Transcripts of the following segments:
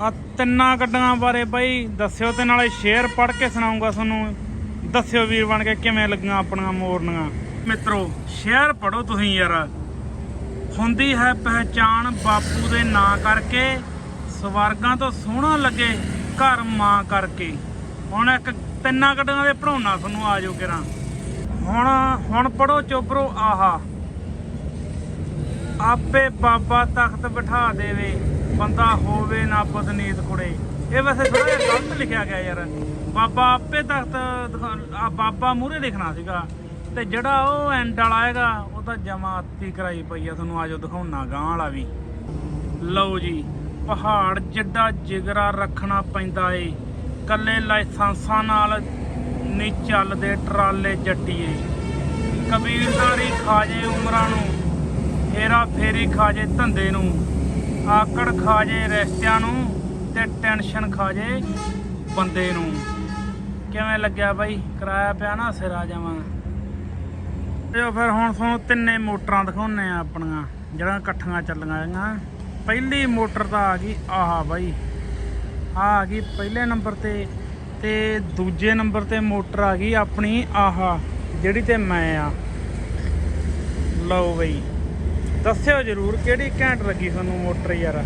ਆ ਤਿੰਨਾਂ ਗੱਡੀਆਂ ਬਾਰੇ ਬਾਈ ਦੱਸਿਓ ਤੇ ਨਾਲੇ ਸ਼ੇਅਰ ਪੜ੍ਹ ਕੇ ਸੁਣਾਉਂਗਾ ਤੁਹਾਨੂੰ। ਦੱਸਿਓ ਵੀਰ ਬਣ ਕੇ ਕਿਵੇਂ ਲੱਗੀਆਂ ਆਪਣੀਆਂ ਮੋਰਨੀਆਂ। ਮਿੱਤਰੋ, ਸ਼ੇਅਰ ਪੜੋ ਤੁਸੀਂ ਯਾਰ। ਹੁੰਦੀ ਹੈ ਪਹਿਚਾਨ ਬਾਪੂ ਦੇ ਨਾਂ ਕਰਕੇ, ਸਵਰਗਾਂ ਤੋਂ ਸੋਹਣਾ ਲੱਗੇ ਘਰ ਮਾਂ ਕਰਕੇ। ਹੁਣ ਇੱਕ ਤਿੰਨਾਂ ਗੱਡੀਆਂ ਦੇ ਪੜਾਉਣਾ ਤੁਹਾਨੂੰ ਆ ਜਾਓ ਕਿਰਾਂ। ਹੁਣ ਹੁਣ ਪੜੋ ਚੋਬਰੋ ਆਹਾ। ਆਪੇ ਬਾਬਾ ਤਖਤ ਬਿਠਾ ਦੇਵੇ। ਬੰਦਾ ਹੋਵੇ ਨਾ ਬਦਨੀਤ ਕੁੜੇ। ਇਹ ਵੈਸੇ ਥੋੜਾ ਜਿਹਾ ਗਲਤ ਲਿਖਿਆ ਗਿਆ ਯਾਰ। ਬਾਬਾ ਆਪੇ ਤਖਤ, ਆ ਬਾਬਾ ਮੂਹਰੇ ਲਿਖਣਾ ਸੀਗਾ। ਤੇ ਜਿਹੜਾ ਉਹ ਐਂਡ ਵਾਲਾ ਹੈਗਾ, ਉਹ ਤਾਂ ਜਮਾਤੀ ਕਰਾਈ ਪਈ ਆ ਤੁਹਾਨੂੰ, ਆਜੋ ਦਿਖਾਉਣਾ ਗਾਂ ਵਾਲਾ ਵੀ। ਲਓ ਜੀ, ਪਹਾੜ ਜਿੱਡਾ ਜਿਗਰਾ ਰੱਖਣਾ ਪੈਂਦਾ ਏ। ਕੱਲੇ ਲਾਇਸੈਂਸਾਂ ਨਾਲ ਨਹੀਂ ਚੱਲਦੇ ਟਰਾਲੇ ਜੱਟੀਏ। ਕਬੀਰਦਾਰੀ ਖਾਜੇ ਉਮਰਾਂ ਨੂੰ, ਫੇਰਾ ਫੇਰੀ ਖਾਜੇ ਧੰਦੇ ਨੂੰ। ਆਕੜ ਖਾ ਜੇ ਰਿਸ਼ਤਿਆਂ ਨੂੰ ਤੇ ਟੈਨਸ਼ਨ ਖਾ ਜੇ ਬੰਦੇ ਨੂੰ। ਕਿਵੇਂ ਲੱਗਿਆ ਬਾਈ? ਕਿਰਾਇਆ ਪਿਆ ਨਾ ਸਿਰ ਆ ਜਾਵਾਂ। ਤੇ ਉਹ ਫਿਰ ਹੁਣ ਤੁਹਾਨੂੰ ਤਿੰਨੇ ਮੋਟਰਾਂ ਦਿਖਾਉਣੇ ਆ ਆਪਣੀਆਂ, ਜਿਹੜੀਆਂ ਇਕੱਠੀਆਂ ਚੱਲੀਆਂ ਹੈਗੀਆਂ। ਪਹਿਲੀ ਮੋਟਰ ਤਾਂ ਆ ਗਈ ਆਹਾ ਬਾਈ। ਆ ਆ ਗਈ ਪਹਿਲੇ ਨੰਬਰ ਤੇ ਤੇ ਦੂਜੇ ਨੰਬਰ ਤੇ ਮੋਟਰ ਆ ਗਈ ਆਪਣੀ ਆਹਾ, ਜਿਹੜੀ ਤੇ ਮੈਂ ਆ। ਲਓ ਬਈ। ਦੱਸਿਓ ਜਰੂਰ ਕਿਹੜੀ ਘੈਂਟ ਲੱਗੀ ਤੁਹਾਨੂੰ ਮੋਟਰ ਯਾਰ।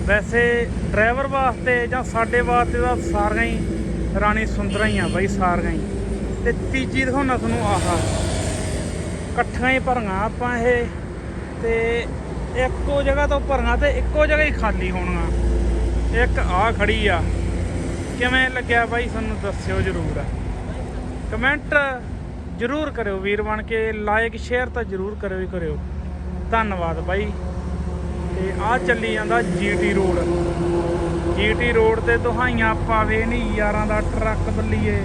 ਵੈਸੇ ਡਰਾਈਵਰ ਵਾਸਤੇ ਜਾਂ ਸਾਡੇ ਵਾਸਤੇ ਤਾਂ ਸਾਰੀਆਂ ਹੀ ਰਾਣੀ ਸੁੰਦਰਾਂ ਹੀ ਆ ਬਾਈ, ਸਾਰੀਆਂ ਹੀ। ਤੇ ਤੀਜੀ ਦਿਖਾਉਣਾ ਤੁਹਾਨੂੰ ਆਹਾ। ਇਕੱਠੀਆਂ ਹੀ ਭਰੀਆਂ ਆਪਾਂ ਇਹ। ਤੇ ਇੱਕੋ ਜਗ੍ਹਾ ਤੋਂ ਭਰੀਆਂ ਤੇ ਇੱਕੋ ਜਗ੍ਹਾ ਹੀ ਖਾਲੀ ਹੋਣੀਆਂ। ਇੱਕ ਆ ਖੜੀ ਆ। ਕਿਵੇਂ ਲੱਗਿਆ ਬਾਈ, ਸਾਨੂੰ ਦੱਸਿਓ ਜਰੂਰ। ਕਮੈਂਟ ਜਰੂਰ ਕਰਿਓ ਵੀਰ ਬਣ ਕੇ ਲਾਈਕ ਸ਼ੇਅਰ ਤਾਂ ਜਰੂਰ ਕਰਿਓ ਹੀ ਕਰਿਓ। ਧੰਨਵਾਦ ਬਾਈ। ਤੇ ਆ ਚੱਲੀ ਜਾਂਦਾ ਜੀਟੀ ਰੋਡ। ਜੀਟੀ ਰੋਡ ਤੇ ਦੁਹਾਈਆਂ ਪਾਵੇ ਨਹੀਂ ਯਾਰਾਂ ਦਾ ਟਰੱਕ ਬੱਲੀਏ।